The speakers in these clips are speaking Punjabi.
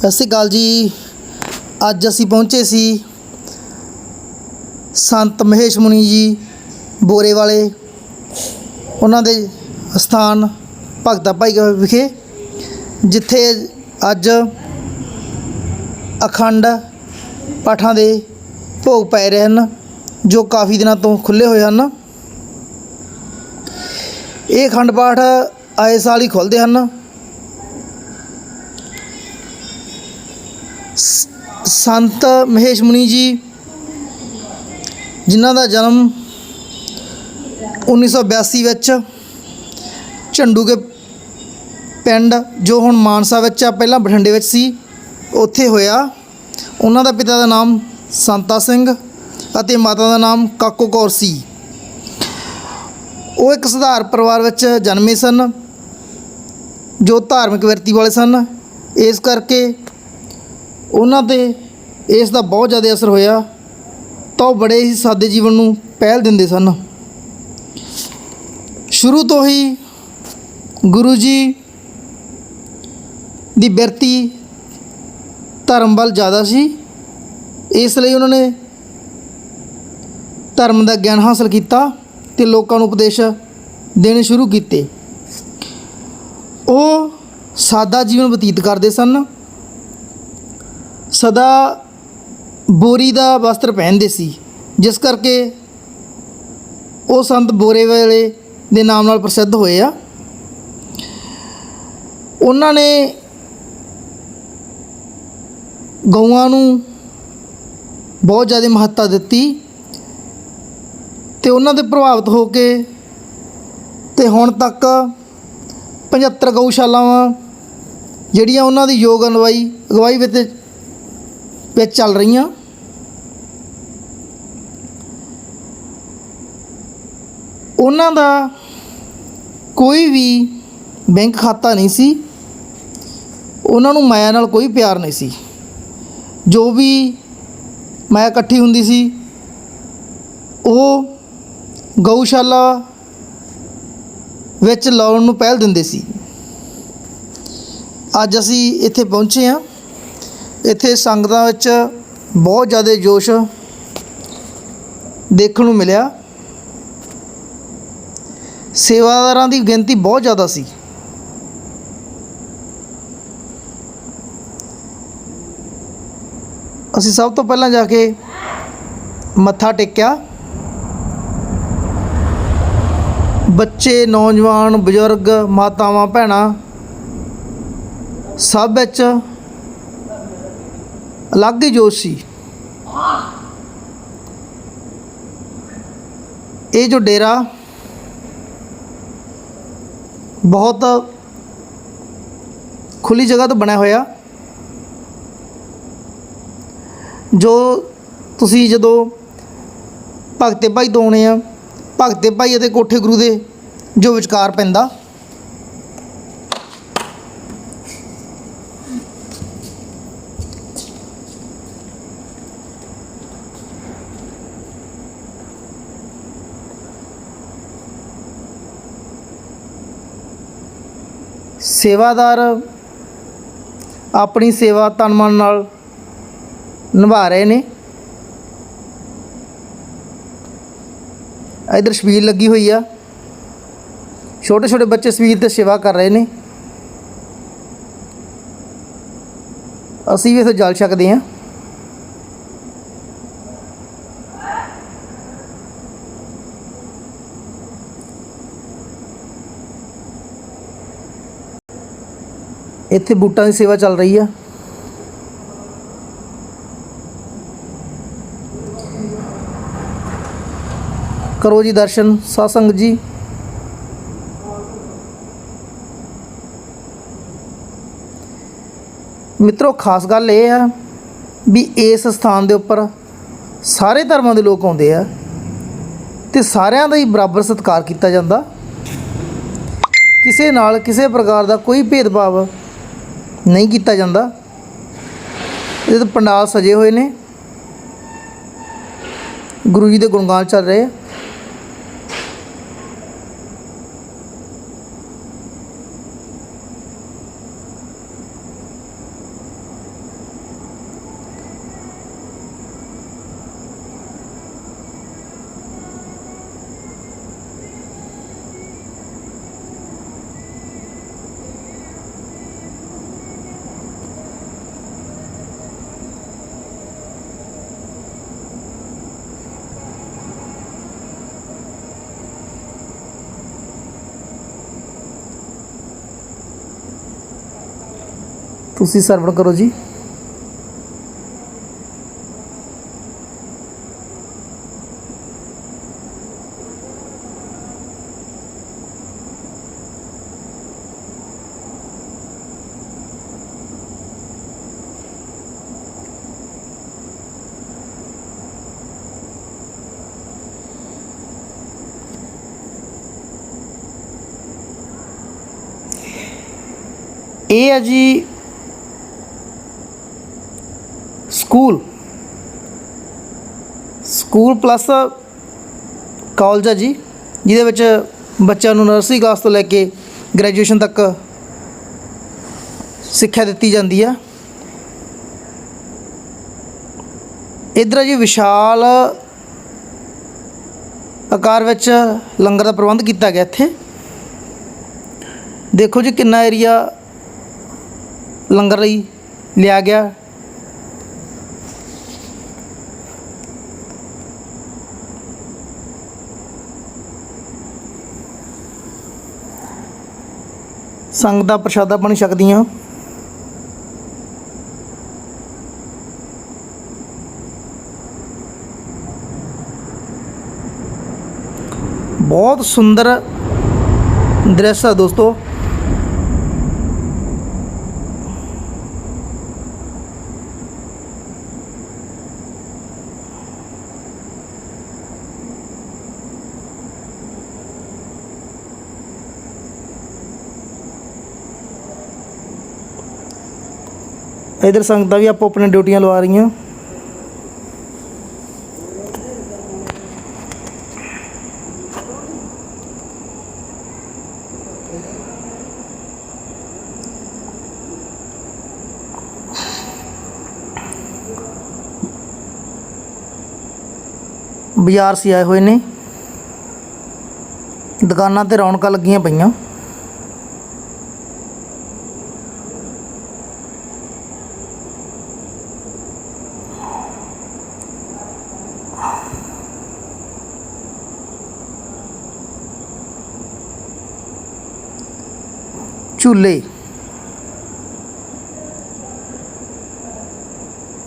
ਸਤਿ ਸ਼੍ਰੀ ਅਕਾਲ ਜੀ। ਅੱਜ ਅਸੀਂ ਪਹੁੰਚੇ ਸੀ ਸੰਤ ਮਹੇਸ਼ ਮੁਨੀ ਜੀ ਬੋਰੇ ਵਾਲੇ ਉਹਨਾਂ ਦੇ ਸਥਾਨ ਭਗਤਾ ਭਾਈ ਵਿਖੇ, ਜਿੱਥੇ ਅੱਜ ਅਖੰਡ ਪਾਠਾਂ ਦੇ ਭੋਗ ਪੈ ਰਹੇ ਹਨ, ਜੋ ਕਾਫੀ ਦਿਨਾਂ ਤੋਂ ਖੁੱਲੇ ਹੋਏ ਹਨ। ਇਹ ਅਖੰਡ ਪਾਠ ਆਏ ਸਾਲ ਹੀ ਖੁੱਲ੍ਹਦੇ ਹਨ। ਸੰਤ ਮਹੇਸ਼ ਮੁਨੀ ਜੀ, ਜਿਨ੍ਹਾਂ ਦਾ ਜਨਮ 1982 ਵਿੱਚ ਝੰਡੂਕੇ ਪਿੰਡ, ਜੋ ਹੁਣ ਮਾਨਸਾ ਵਿੱਚ ਆ, ਪਹਿਲਾਂ ਬਠਿੰਡੇ ਵਿੱਚ ਸੀ, ਉੱਥੇ ਹੋਇਆ। ਉਹਨਾਂ ਦਾ ਪਿਤਾ ਦਾ ਨਾਮ ਸੰਤਾ ਸਿੰਘ ਅਤੇ ਮਾਤਾ ਦਾ ਨਾਮ ਕਾਕੋ ਕੌਰ ਸੀ। ਉਹ ਇੱਕ ਸਧਾਰ ਪਰਿਵਾਰ ਵਿੱਚ ਜਨਮੇ ਸਨ, ਜੋ ਧਾਰਮਿਕ ਵਿਰਤੀ ਵਾਲੇ ਸਨ। ਇਸ ਕਰਕੇ ਉਹਨਾਂ ਤੇ ਇਸ ਦਾ ਬਹੁਤ ਜ਼ਿਆਦਾ ਅਸਰ ਹੋਇਆ, ਤਾਂ ਉਹ ਬੜੇ ਹੀ ਸਾਦੇ ਜੀਵਨ ਨੂੰ ਪਹਿਲ ਦਿੰਦੇ ਸਨ। ਸ਼ੁਰੂ ਤੋਂ ਹੀ ਗੁਰੂ ਜੀ ਦੀ ਬਿਰਤੀ ਧਰਮ ਵੱਲ ਜ਼ਿਆਦਾ ਸੀ। ਇਸ ਲਈ ਉਹਨਾਂ ਨੇ ਧਰਮ ਦਾ ਗਿਆਨ ਹਾਸਲ ਕੀਤਾ ਤੇ ਲੋਕਾਂ ਨੂੰ ਉਪਦੇਸ਼ ਦੇਣੇ ਸ਼ੁਰੂ ਕੀਤੇ। ਉਹ ਸਾਦਾ ਜੀਵਨ ਬਤੀਤ ਕਰਦੇ ਸਨ। ਸਦਾ ਬੋਰੀ ਦਾ ਵਸਤਰ ਪਹਿਨਦੇ ਸੀ, ਜਿਸ ਕਰਕੇ ਉਹ ਸੰਤ ਬੋਰੇ ਵਾਲੇ ਦੇ ਨਾਮ ਨਾਲ ਪ੍ਰਸਿੱਧ ਹੋਏ ਆ। ਉਹਨਾਂ ਨੇ ਗਊਆਂ ਨੂੰ ਬਹੁਤ ਜ਼ਿਆਦਾ ਮਹੱਤਤਾ ਦਿੱਤੀ ਤੇ ਉਹਨਾਂ ਦੇ ਪ੍ਰਭਾਵਿਤ ਹੋ ਕੇ ਤੇ ਹੁਣ ਤੱਕ 75 ਗਊਸ਼ਾਲਾਵਾਂ ਜਿਹੜੀਆਂ ਉਹਨਾਂ ਦੀ ਯੋਗ ਅਗਵਾਈ ਅਗਵਾਈ ਵਿੱਚ ਵਿੱਚ ਚੱਲ ਰਹੀਆਂ ਉਹਨਾਂ ਦਾ ਕੋਈ ਵੀ ਬੈਂਕ ਖਾਤਾ ਨਹੀਂ ਸੀ ਉਹਨਾਂ ਨੂੰ ਮਾਇਆ ਨਾਲ ਕੋਈ ਪਿਆਰ ਨਹੀਂ ਸੀ ਜੋ ਵੀ ਮਾਇਆ ਇਕੱਠੀ ਹੁੰਦੀ ਸੀ ਉਹ ਗਊਸ਼ਾਲਾ ਵਿੱਚ ਲਾਉਣ ਨੂੰ ਪਹਿਲ ਦਿੰਦੇ ਸੀ ਅੱਜ ਅਸੀਂ ਇੱਥੇ ਪਹੁੰਚੇ ਹਾਂ ਇੱਥੇ ਸੰਗਤਾਂ ਵਿੱਚ ਬਹੁਤ ਜ਼ਿਆਦਾ ਜੋਸ਼ ਦੇਖਣ ਨੂੰ ਮਿਲਿਆ। ਸੇਵਾਦਾਰਾਂ ਦੀ ਗਿਣਤੀ ਬਹੁਤ ਜ਼ਿਆਦਾ ਸੀ। ਅਸੀਂ ਸਭ ਤੋਂ ਪਹਿਲਾਂ ਜਾ ਕੇ ਮੱਥਾ ਟੇਕਿਆ। ਬੱਚੇ, ਨੌਜਵਾਨ, ਬਜ਼ੁਰਗ, ਮਾਤਾਵਾਂ, ਭੈਣਾਂ ਸਭ ਵਿੱਚ ਅਲੱਗ ਹੀ ਜੋਸ਼ ਸੀ। ਇਹ ਜੋ ਡੇਰਾ ਬਹੁਤ ਖੁੱਲੀ ਜਗ੍ਹਾ ਤੋਂ ਬਣਿਆ ਹੋਇਆ, ਜੋ ਤੁਸੀਂ ਜਦੋਂ ਭਗਤੇ ਭਾਈ ਤੋਂ ਆਉਣੇ ਆ, ਭਗਤੇ ਭਾਈ ਅਤੇ ਕੋਠੇ ਗੁਰੂ ਦੇ ਜੋ ਵਿਚਕਾਰ ਪੈਂਦਾ ਸੇਵਾਦਾਰ ਆਪਣੀ ਸੇਵਾ ਤਨ ਮਨ ਨਾਲ ਨਿਭਾ ਰਹੇ ਨੇ। ਇਧਰ ਛਬੀਲ ਲੱਗੀ ਹੋਈ ਆ। ਛੋਟੇ ਛੋਟੇ ਬੱਚੇ ਛਬੀਲ ਤੇ ਸੇਵਾ ਕਰ ਰਹੇ ਨੇ। ਅਸੀਂ ਵੀ ਇੱਥੇ ਜਲ ਸਕਦੇ ਹਾਂ। ਇੱਥੇ ਬੂਟਾਂ ਦੀ ਸੇਵਾ ਚੱਲ ਰਹੀ ਆ। ਕਰੋ ਜੀ ਦਰਸ਼ਨ ਸਾਧ ਜੀ। ਮਿੱਤਰੋ, ਖਾਸ ਗੱਲ ਇਹ ਆ ਵੀ ਇਸ ਸਥਾਨ ਦੇ ਉੱਪਰ ਸਾਰੇ ਧਰਮਾਂ ਦੇ ਲੋਕ ਆਉਂਦੇ ਆ ਤੇ ਸਾਰਿਆਂ ਦਾ ਹੀ ਬਰਾਬਰ ਸਤਿਕਾਰ ਕੀਤਾ ਜਾਂਦਾ। ਕਿਸੇ ਨਾਲ ਕਿਸੇ ਪ੍ਰਕਾਰ ਦਾ ਕੋਈ ਭੇਦਭਾਵ ਨਹੀਂ ਕੀਤਾ ਜਾਂਦਾ। ਇਹਦੇ ਤਾਂ ਪੰਡਾਲ ਸਜੇ ਹੋਏ ਨੇ। ਗੁਰੂ ਜੀ ਦੇ ਗੁਣਗਾਨ ਚੱਲ ਰਹੇ ਆ। ਤੁਸੀਂ ਸਰਵਣ ਕਰੋ ਜੀ। ਇਹ ਹੈ ਜੀ ਸਕੂਲ। ਸਕੂਲ ਪਲੱਸ ਕਾਲਜ ਹੈ ਜੀ, ਜਿਹਦੇ ਵਿੱਚ ਬੱਚਿਆਂ ਨੂੰ ਨਰਸਰੀ ਕਲਾਸ ਤੋਂ ਲੈ ਕੇ ਗ੍ਰੈਜੂਏਸ਼ਨ ਤੱਕ ਸਿੱਖਿਆ ਦਿੱਤੀ ਜਾਂਦੀ ਆ। ਇੱਧਰ ਹੈ ਜੀ ਵਿਸ਼ਾਲ ਆਕਾਰ ਵਿੱਚ ਲੰਗਰ ਦਾ ਪ੍ਰਬੰਧ ਕੀਤਾ ਗਿਆ ਇੱਥੇ। ਦੇਖੋ ਜੀ ਕਿੰਨਾ ਏਰੀਆ ਲੰਗਰ ਲਈ ਲਿਆ ਗਿਆ। ਸੰਗਤਾਂ ਪ੍ਰਸ਼ਾਦਾ ਬਣ ਸਕਦੀਆਂ। ਬਹੁਤ ਸੁੰਦਰ ਦ੍ਰਿਸ਼ ਹੈ ਦੋਸਤੋ। ਇਧਰ ਸੰਗਤਾਂ ਵੀ ਆਪੋ ਆਪਣੀ ਡਿਊਟੀਆਂ ਲਵਾ ਰਹੀਆਂ। ਬਾਜ਼ਾਰ ਸੀ ਆਏ ਹੋਏ ਨੇ। ਦੁਕਾਨਾਂ ਤੇ ਰੌਣਕਾਂ ਲੱਗੀਆਂ ਪਈਆਂ। ਝੂਲੇ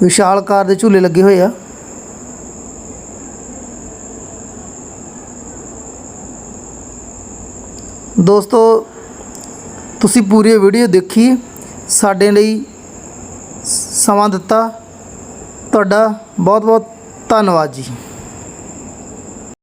ਵਿਸ਼ਾਲ ਵਿਸ਼ਾਲਕਾਰ ਦੇ ਝੂਲੇ ਲੱਗੇ ਹੋਏ ਆ। ਦੋਸਤੋ, ਤੁਸੀਂ ਪੂਰੀ ਵੀਡੀਓ ਦੇਖੀ, ਸਾਡੇ ਲਈ ਸਮਾਂ ਦਿੱਤਾ। ਤੁਹਾਡਾ ਬਹੁਤ ਬਹੁਤ ਧੰਨਵਾਦ ਜੀ।